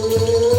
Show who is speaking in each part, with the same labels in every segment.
Speaker 1: เ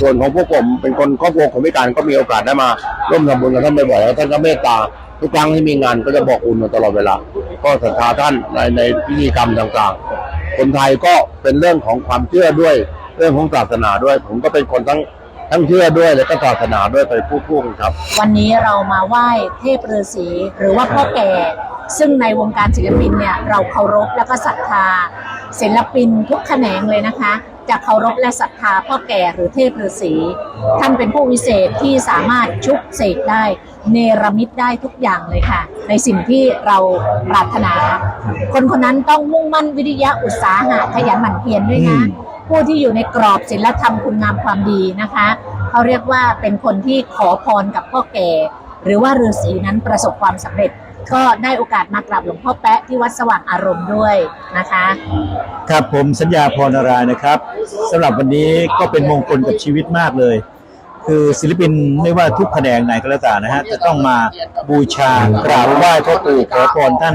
Speaker 1: ส่วน
Speaker 2: ของพวกผมเป็นคนครอบครัวคนพิการก็มีโอกาสได้มาร่วมทำบุญกับท่านบ่อยๆแล้วท่านก็เมตตาทุกครั้งที่มีงานก็จะบอกอุ่นมาตลอดเวลา ก็ศรัทธาท่านในในพิธีกรรมต่างๆ คนไทยก็เป็นเรื่องของความเชื่อด้วยเรื่องของศาสนาด้วย ผมก็เป็นคนทั้งทั้งเชื่อด้วยและก็ศาสนาด้วยไปพูดๆกันครับ
Speaker 3: วันนี้เรามาไหว้เทพฤาษีหรือว่าพ่อแก่ ซึ่งในวงการศิลปินเนี่ยเราเคารพและก็ศรัทธาศิลปินทุกแขนงเลยนะคะ จะเคารพและศรัทธาพ่อแก่หรือเทพฤาษีท่านเป็นผู้วิเศษที่สามารถชุบเสกได้ เนรมิตได้ทุกอย่างเลยค่ะ ในสิ่งที่เราปรารถนา คนคนนั้นต้องมุ่งมั่นวิริยะอุตสาหะขยันหมั่นเพียรด้วยนะผู้ที่อยู่ในกรอบศีลธรรมคุณงามความดีนะคะเขาเรียกว่าเป็นคนที่ขอพรกับพ่อแก่ หรือว่าฤาษีนั้นประสบความสำเร็จ ก็ได้โอกาสมากราบหลวงพ่อแปะที่วัดสว่างอารมณ์ด้วยนะคะ
Speaker 4: ครับผมสัญญาพรนารายณ์นะครับสำหรับวันนี้ก็เป็นมงคลกับชีวิตมากเลย คือศิลปินไม่ว่าทุกแขนงไหนก็แล้วแต่นะฮะจะต้องมาบูชากราบไหว้พ่อปู่ขอพรท่าน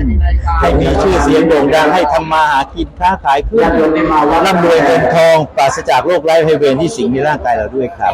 Speaker 4: ให้มีชื่อเสียงโด่งดังให้ทำมาหากินค้าขายขึ้นร่ำรวยเงินทองปราศจากโรคไร้ภัยเวรที่สิงในร่างกายเราด้วยครับ